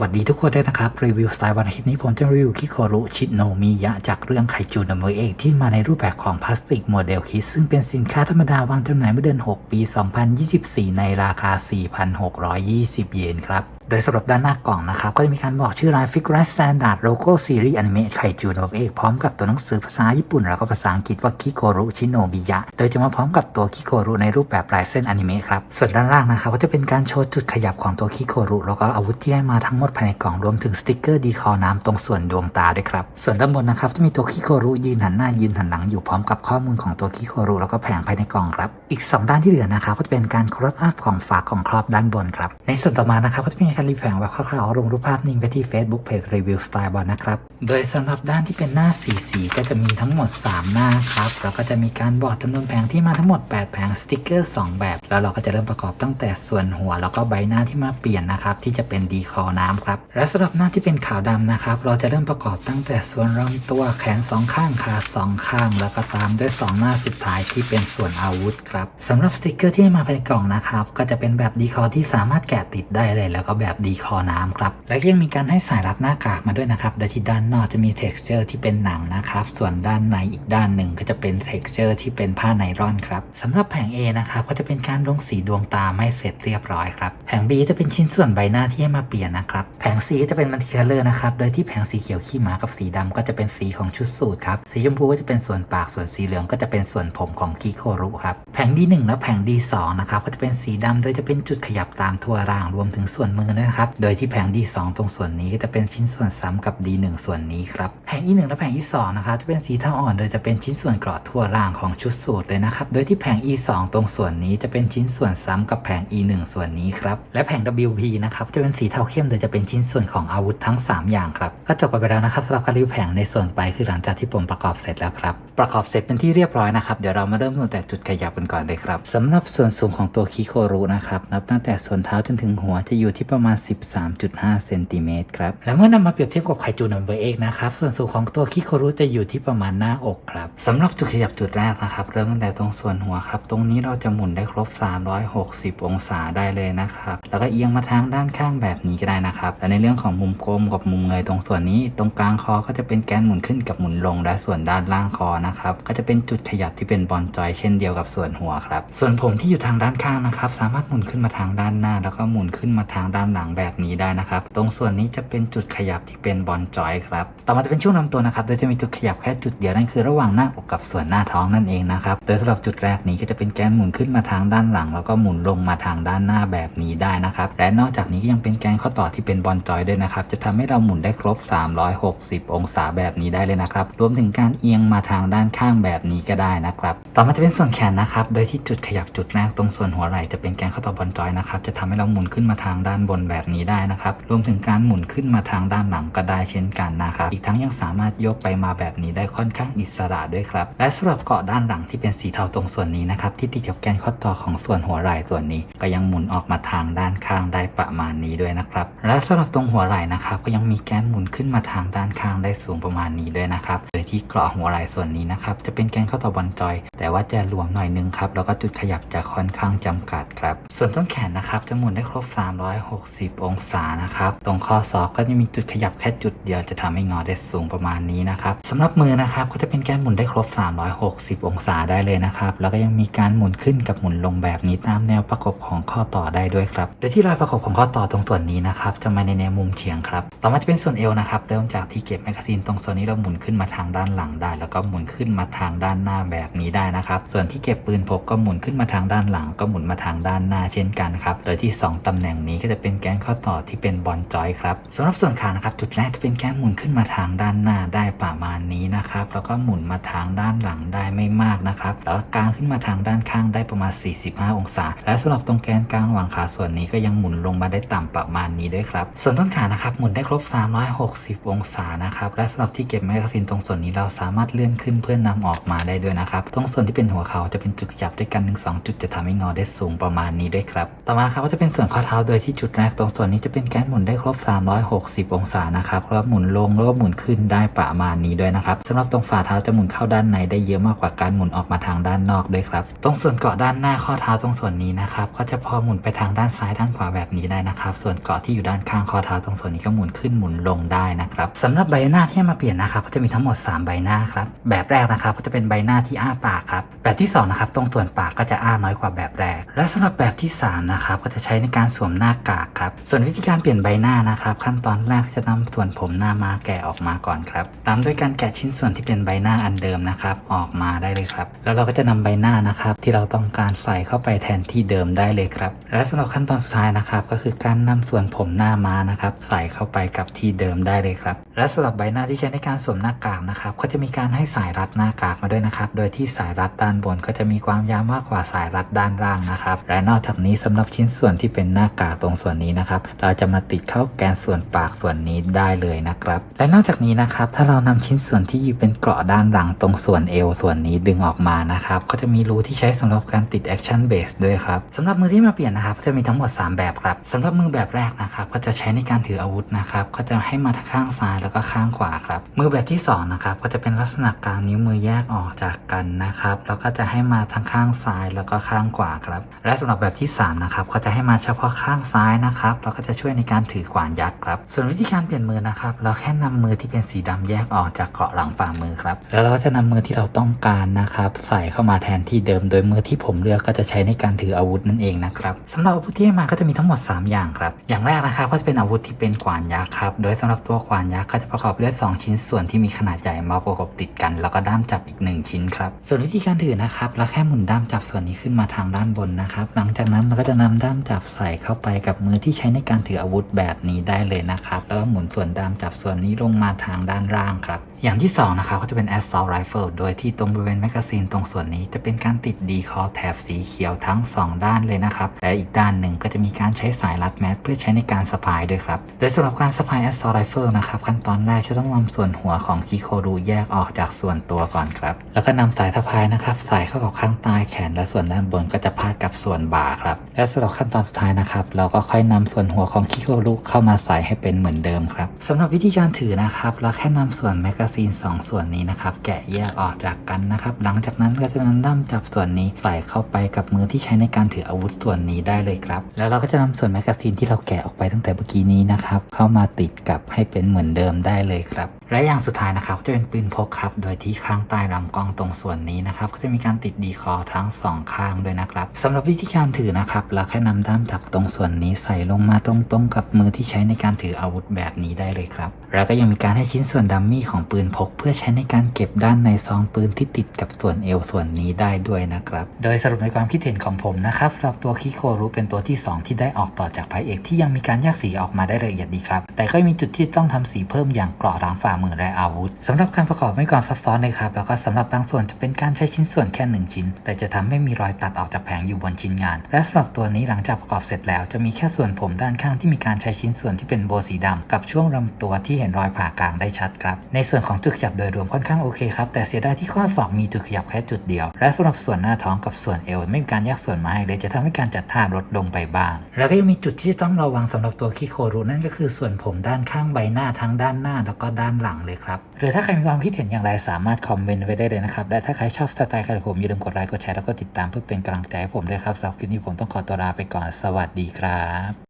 วัสดีทุกคนด้วยนะครับ รีวิวสไตล์วันอาทิตย์นี้ผมจะรีวิวคิโครุชิโนมิยะ จากเรื่องไคจูนัมเบอร์เอกที่มาในรูปแบบของพลาสติกโมเดลคิด ซึ่งเป็นสินค้าธรรมดาวางจำหน่ายเมื่อเดือน 6 ปี 2024 ในราคา 4,620 เยนครับ ดยสำหรับด้านหน้ากล่องนะครับ ก็จะมีการบอกชื่อรายฟิก r ร s t สแตนดาร์ดโลโก้ซีรีส์อนิเมะไคจูนัมเอร์เอกพร้อมกับตัวหนังสือภาษาญี่ปุ่น แล้วก็ภาษาอังกฤษว่าคิโครุชิโนมิยะ โดยจะมาพร้อมกับตัวคิโครุในรูปแบบลายเส้นอนิเมะครับ ส่วนด้านล่างนะครับก็จะเป็นการโชว์จุดขยับของตัวคิโครุแล้วก็อาวุธที่ให้มาทั้งหมดภายในกล่องรวมถึงสติกเกอร์ดีคอน้ำตรงส่วนดวงตาด้วยครับ ส่วนด้านบนนะครับจะมีตัวคิโครุยืนหันหน้ายืนหันหลังอยู่พร้อมกับข้อมูลของตัวคิโครุแล้วก็แผงภายในกล่องครับ อีก 2 ด้านที่เหลือนะครับก็จะเป็นการครอบอัพของฝาของครอบด้านบนครับ ในส่วนต่อมานะครับก็จะมีการรีวิวแผงแบบคร่าวๆลงรูปภาพนิ่งไปที่ Facebook Page Review Style บอลนะครับ โดยสำหรับด้านที่เป็นหน้าสีสีก็จะมีทั้งหมด 3 หน้าครับแล้วก็จะมีการบอกจำนวนแผงที่มาทั้งหมด 8 แผงสติกเกอร์ 2 แบบ แล้วเราก็จะเริ่มประกอบตั้งแต่ส่วนหัว แล้วก็ใบหน้าที่มาเปลี่ยนนะครับที่จะเป็นดีคอน้ำครับและสำหรับหน้าที่เป็นขาวดำนะครับเราจะเริ่มประกอบตั้งแต่ส่วนลำตัวแขนสองข้างขาสองข้าง แล้วก็ตามด้วย 2 หน้าสุดท้ายที่เป็นส่วนอาวุธครับสำหรับสติกเกอร์ที่มาภายในกล่องนะครับก็จะเป็นแบบดีคอที่สามารถแกะติดได้เลยแล้วก็แแบบดีคอน้ำครับ และยังมีการให้สายรัดหน้ากากมาด้วยนะครับ โดยที่ด้านนอกจะมี texture ที่เป็นหนังนะครับ ส่วนด้านในอีกด้านหนึ่งก็จะเป็น texture ที่เป็นผ้าไนลอนครับสำหรับแผง A นะครับก็จะเป็นการลงสีดวงตาไม่เสร็จเรียบร้อยครับ แผง B จะเป็นชิ้นส่วนใบหน้าที่ให้มาเปลี่ยนนะครับ แผง C ก็จะเป็นมัลติคัลเลอร์นะครับ โดยที่แผงสีเขียวขี้หมากับสีดำก็จะเป็นสีของชุดสูทครับ สีชมพูก็จะเป็นส่วนปาก ส่วนสีเหลืองก็จะเป็นส่วนผมของคิโครุครับ แผง D1 และแผง D2 นะครับก็จะเป็นสีดำโดยจะเป็นจุดขยับตามทั่วร่างรวมถึงส่วนมือด้วยนะครับ โดยที่แผง D2 ตรงส่วนนี้ก็จะเป็นชิ้นส่วนซ้ำกับ D1 ส่วนนี้ครับ แผง E1 และแผง E2 นะครับจะเป็นสีเทาอ่อน โดยจะเป็นชิ้นส่วนเกราะทั่วร่างของชุดสูทเลยนะครับ โดยที่แผง E2 ตรงส่วนนี้จะเป็นชิ้นส่วนซ้ำกับแผง E1 ส่วนนี้ครับ และแผง WP นะครับจะเป็นสีเทาเข้ม โดยจะเป็นชิ้นส่วนของอาวุธทั้ง 3 อย่างครับ ก็จบไปแล้วนะครับสำหรับการรีวิวแผงในส่วนไปคือหลังจากที่ผมประกอบเสร็จแล้วครับ ประกอบเสร็จเป็นที่เรียบร้อยนะครับ เดี๋ยวเรามาเริ่มตั้งแต่จุดขยับกันก่อนเลยครับสำหรับส่วนสูงของตัวคิโครุนะครับ นับตั้งแต่ส่วนเท้าจนถึงหัวจะอยู่ที่ประมาณ 13.5 เซนติเมตรครับ แล้วเมื่อนำมาเปรียบเทียบกับไคจูนัมเบอร์เอกนะครับ ส่วนสูงของตัวคิโครุจะอยู่ที่ประมาณหน้าอกครับสำหรับจุดขยับจุดแรกนะครับ เริ่มตั้งแต่ตรงส่วนหัวครับ ตรงนี้เราจะหมุนได้ครบ 360 องศาได้เลยนะครับ แล้วก็เอียงมาทางด้านข้างแบบนี้ก็ได้นะครับ และในเรื่องของมุมกลมกับมุมเงยตรงส่วนนี้ ตรงกลางคอก็จะเป็นแกนหมุนขึ้นกับหมุนลง และส่วนด้านล่างคอนะครับ ก็จะเป็นจุดขยับที่เป็นบอลจอยเช่นเดียวกับส่วนหัวครับ ส่วนผมที่อยู่ทางด้านข้างนะครับ สามารถหมุนขึ้นมาทางด้านหน้า แล้วก็หมุนขึ้นมาทางด้านหลังแบบนี้ได้นะครับ ตรงส่วนนี้จะเป็นจุดขยับที่เป็นบอลจอยครับ ต่อมาจะเป็นช่วงลำตัวนะครับโดยจะมีจุดขยับแค่จุดเดียวนั่นคือระหว่างหน้าอกกับส่วนหน้าท้องนั่นเองนะครับโดยสำหรับจุดแรกนี้ก็จะเป็นแกนหมุนขึ้นมาทางด้านหลัง แล้วก็หมุนลงมาทางด้านหน้าแบบนี้ได้นะครับและนอกจากนี้ก็ยังเป็นแกนข้อต่อที่เป็นบอลจอยด้วยนะครับจะทำให้เราหมุนได้ครบ 360 องศาแบบนี้ได้เลยนะครับรวมถึงการเอียงมาทางด้านข้างแบบนี้ก็ได้นะครับต่อมาจะเป็นส่วนแขนนะครับโดยที่จุดขยับจุดแรกตรงส่วนหัวไหล่จะเป็นแกนข้อต่อบอลจอยนะครับจะทำให้เราหมุนขึ้นมาทางด้านบนแบบนี้ได้นะครับ รวมถึงการหมุนขึ้นมาทางด้านหลังก็ได้เช่นกันนะครับ อีกทั้งยังสามารถยกไปมาแบบนี้ได้ค่อนข้างอิสระด้วยครับ และสำหรับเกาะด้านหลังที่เป็นสีเทาตรงส่วนนี้นะครับ ที่ติดกับแกนข้อต่อของส่วนหัวไหล่ส่วนนี้ ก็ยังหมุนออกมาทางด้านข้างได้ประมาณนี้ด้วยนะครับ และสำหรับตรงหัวไหล่นะครับ ก็ยังมีแกนหมุนขึ้นมาทางด้านข้างได้สูงประมาณนี้ด้วยนะครับ โดยที่เกราะหัวไหล่ส่วนนี้นะครับจะเป็นแกนข้อต่อบอลจอย แต่ว่าจะหลวมหน่อยนึงครับแล้วก็จุดขยับจะค่อนข้างจำกัดครับ ส่วนต้นแขนนะครับจะหมุนได้ครบ 360องศานะครับ ตรงข้อศอกก็จะมีจุดขยับแค่จุดเดียวจะทำให้งอได้สูงประมาณนี้นะครับสำหรับมือนะครับก็จะเป็นแกนหมุนได้ครบ 360 องศาได้เลยนะครับ แล้วก็ยังมีการหมุนขึ้นกับหมุนลงแบบนี้ตามแนวประกบของข้อต่อได้ด้วยครับโดยที่รอยประกบของข้อต่อตรงส่วนนี้นะครับจะมาในแนวมุมเฉียงครับต่อมาจะเป็นส่วนเอวนะครับเริ่มจากที่เก็บแมกกาซีนตรงส่วนนี้เราหมุนขึ้นมาทางด้านหลังได้ แล้วก็หมุนขึ้นมาทางด้านหน้าแบบนี้ได้นะครับส่วนที่เก็บปืนพกก็หมุนขึ้นมาทางด้านหลัง ก็หมุนมาทางด้านหน้าเช่นกันครับโดยที่ 2 ตำแหน่งนี้ก็จะเป็นแกนข้อต่อที่เป็นบอลจอยครับสำหรับส่วนขานะครับจุดแรกจะเป็นแกนหมุนขึ้นมาทางด้านหน้าได้ประมาณนี้นะครับแล้วก็หมุนมาทางด้านหลังได้ไม่มากนะครับแล้วก็กางขึ้นมาทางด้านข้างได้ประมาณ 45 องศา และสำหรับตรงแกนกลางหว่างขาส่วนนี้ก็ยังหมุนลงมาได้ต่ำประมาณนี้ด้วยครับส่วนต้นขานะครับหมุนได้ครบ 360 องศานะครับและสำหรับที่เก็บแมกกาซีนตรงส่วนนี้เราสามารถเลื่อนขึ้นเพื่อนำออกมาได้ด้วยนะครับตรงส่วนที่เป็นหัวเขาจะเป็นจุดจับด้วยกันถึง2จุดจะทำให้งอได้สูงประมาณนี้ด้วยครับต่อมาครับก็จะเป็นส่วนข้อเท้าโดยที่จุดแรกตรงส่วนนี้จะเป็นแการหมุนได้ครบ 360 องศานะครับแล้วหมุนลงแล้วก็หมุนขึ้นได้ประมาณนี้ด้วยนะครับสำหรับตรงฝ่าเท้าจะหมุนเข้าด้านในได้เยอะมากกว่าการหมุนออกมาทางด้านนอกด้วยครับ ตรงส่วนเกาะด้านหน้าข้อเท้าตรงส่วนนี้นะครับก็จะพอหมุนไปทางด้านซ้ายด้านขวาแบบนี้ได้นะครับ ส่วนเกาะที่อยู่ด้านข้างข้อเท้าตรงส่วนนี้ก็หมุนขึ้นหมุนลงได้นะครับสำหรับใบหน้าที่มาเปลี่ยนนะครับก็จะมีทั้งหมด 3 ใบหน้าครับแบบแรกนะครับก็จะเป็นใบหน้าที่อ้าปากครับแบบที่สองนะครับตรงส่วนปากก็จะอ้าน้อยกว่าแบบแรก และสำหรับแบบที่สามนะครับก็จะใช้ในการสวมหน้ากากครับ ส่วนวิธีการเปลี่ยนใบหน้านะครับ ขั้นตอนแรกจะนำส่วนผมหน้ามาแกะออกมาก่อนครับ ตามด้วยการแกะชิ้นส่วนที่เป็นใบหน้าอันเดิมนะครับ ออกมาได้เลยครับ แล้วเราก็จะนำใบหน้านะครับ ที่เราต้องการใส่เข้าไปแทนที่เดิมได้เลยครับ และสำหรับขั้นตอนสุดท้ายนะครับ ก็คือการนำส่วนผมหน้ามานะครับ ใส่เข้าไปกับที่เดิมได้เลยครับ และสำหรับใบหน้าที่ใช้ในการสวมหน้ากากนะครับก็จะมีการให้สายรัดหน้ากากมาด้วยนะครับ โดยที่สายรัดด้านบนก็จะมีความยาวมากกว่าสายรัดด้านล่างนะครับ และนอกจากนี้สำหรับชิ้นส่วนที่เป็นหน้ากากตรงส่วนนี้นะครับ เราจะมาติดเข้าแกนส่วนปากส่วนนี้ได้เลยนะครับ และนอกจากนี้นะครับ ถ้าเรานำชิ้นส่วนที่อยู่เป็นเกราะด้านหลังตรงส่วนเอวส่วนนี้ดึงออกมานะครับ ก็จะมีรูที่ใช้สำหรับการติด action base ด้วยครับสำหรับมือที่มาเปลี่ยนนะครับก็จะมีทั้งหมด 3 แบบครับสำหรับมือแบบแรกนะครับก็จะใช้ในการถืออาวุธนะครับก็จะให้มาทางข้างซ้ายแล้วก็ข้างขวาครับมือแบบที่สองนะครับก็จะเป็นลักษณะกลางนิ้วมือแยกออกจากกันนะครับแล้วก็จะให้มาทางข้างซ้ายแล้วก็ข้างขวาครับและสำหรับแบบที่สามนะครับก็จะให้มาเฉพาะข้างซ้ายนะครับแล้วก็จะช่วยในการถือขวานยักษ์ครับ ส่วนวิธีการเปลี่ยนมือนะครับ เราแค่นำมือที่เป็นสีดำแยกออกจากเกราะหลังฝ่ามือครับแล้วเราก็จะนำมือที่เราต้องการนะครับ ใส่เข้ามาแทนที่เดิม โดยมือที่ผมเลือกก็จะใช้ในการถืออาวุธนั่นเองนะครับสำหรับอาวุธที่ให้มาก็จะมีทั้งหมด 3 อย่างครับ อย่างแรกนะครับก็จะเป็นอาวุธที่เป็นขวานยักษ์ครับ โดยสำหรับตัวขวานยักษ์ก็จะประกอบด้วยสองชิ้นส่วนที่มีขนาดใหญ่มาประกบติดกัน แล้วก็ด้ามจับอีกหนึ่งชิ้นครับ ส่วนวิธีการถือนะครับ เราแค่หมุนด้ามจับส่วนนี้ขึ้นมาทางด้านบนนะครับ หลังจากนั้นเราก็จะนำด้ามจับใส่เข้าไปกับมือที่ใช้ในการถืออาวุธแบบนี้ได้เลยนะครับ แล้วก็หมุนส่วนด้ามจับส่วนนี้ลงมาทางด้านล่างครับ อย่างที่2นะครับก็จะเป็น assault rifle โดยที่ตรงบริเวณแมกกาซีนตรงส่วนนี้จะเป็นการติดดีคอแถบสีเขียวทั้ง 2 ด้านเลยนะครับ และอีกด้านหนึ่งก็จะมีการใช้สายรัดแมสเพื่อใช้ในการสะพายด้วยครับ โดยสำหรับการสะพาย assault rifle นะครับขั้นตอนแรกจะต้องนำส่วนหัวของคิโครูแยกออกจากส่วนตัวก่อนครับ แล้วก็นำสายสะพายนะครับใส่เข้ากับข้างใต้แขน และส่วนด้านบนก็จะพาดกับส่วนบ่าครับ และสำหรับขั้นตอนสุดท้ายนะครับเราก็ค่อยนำส่วนหัวของคิโครูเข้ามาใส่ให้เป็นเหมือนเดิมครับสำหรับวิธีการถือนะครับเราแค่นำส่วนแมกกาซีนสองส่วนนี้นะครับ แกะแยกออกจากกันนะครับ หลังจากนั้นก็จะนำด้ามจับส่วนนี้ใส่เข้าไปกับมือที่ใช้ในการถืออาวุธส่วนนี้ได้เลยครับ แล้วเราก็จะนำส่วนแมกกาซีนที่เราแกะออกไปตั้งแต่เมื่อกี้นี้นะครับ เข้ามาติดกับให้เป็นเหมือนเดิมได้เลยครับ และอย่างสุดท้ายนะครับก็จะเป็นปืนพกครับ โดยที่ข้างใต้ลำกล้องตรงส่วนนี้นะครับก็จะมีการติดดีคอทั้งสองข้างด้วยนะครับสำหรับวิธีการถือนะครับเราแค่นำด้ามจับตรงส่วนนี้ใส่ลงมาตรงๆ กับมือที่ใช้ในการถืออาวุธแบบนี้ได้เลยครับ แล้วก็ยังมีการให้ชิ้นส่วนดัมมี่ของปืนพก เพื่อใช้ในการเก็บด้านในซองปืนที่ติดกับส่วนเอวส่วนนี้ได้ด้วยนะครับ โดยสรุปในความคิดเห็นของผมนะครับสำหรับตัวคิโครุเป็นตัวที่ 2 ที่ได้ออกต่อจากพรเอกที่ยังมีการแยกสีออกมาได้ละเอียดดีครับแต่ก็มีจุดที่ต้องทำสีเพิ่มอย่างกราะหลังฝ่ามือและอาวุธสำหรับการประกอบไม่ความซับซ้อนเลยครับ แล้วก็สำหรับบางส่วนจะเป็นการใช้ชิ้นส่วนแค่หนึ่งชิ้น แต่จะทำให้มีรอยตัดออกจากแผงอยู่บนชิ้นงาน และสำหรับตัวนี้หลังจากประกอบเสร็จแล้ว จะมีแค่ส่วนผมด้านข้างที่มีการใช้ชิ้นส่วนที่เป็นโบสีดำกับช่วงลำตัวที่เห็นรอยผ่ากลางได้ชัดครับ ในส่วนของจุดขยับโดยรวมค่อนข้างโอเคครับ แต่เสียดายที่ข้อศอกมีจุดขยับแค่จุดเดียว และสำหรับส่วนหน้าท้องกับส่วนเอวไม่มีการแยกส่วนมาให้เลยจะทำให้การจัดท่าลดลงไปบ้าง แล้วก็ยังมีจุดที่ต้องระวังสำหรับตัวคิโครุนั่นก็คือส่วนผมด้านข้างใบหน้าทั้งด้านหน้าแล้วก็ด้านหลังเลยครับ หรือถ้าใครมีความคิดเห็นอย่างไรสามารถคอมเมนต์ไว้ได้เลยนะครับ และถ้าใครชอบสไตล์ของผมอย่าลืมกดไลค์กดแชร์แล้วก็ติดตามเพื่อเป็นกำลังใจให้ผมด้วยครับสำหรับคลิปนี้ผมต้องขอตัวลาไปก่อนสวัสดีครับ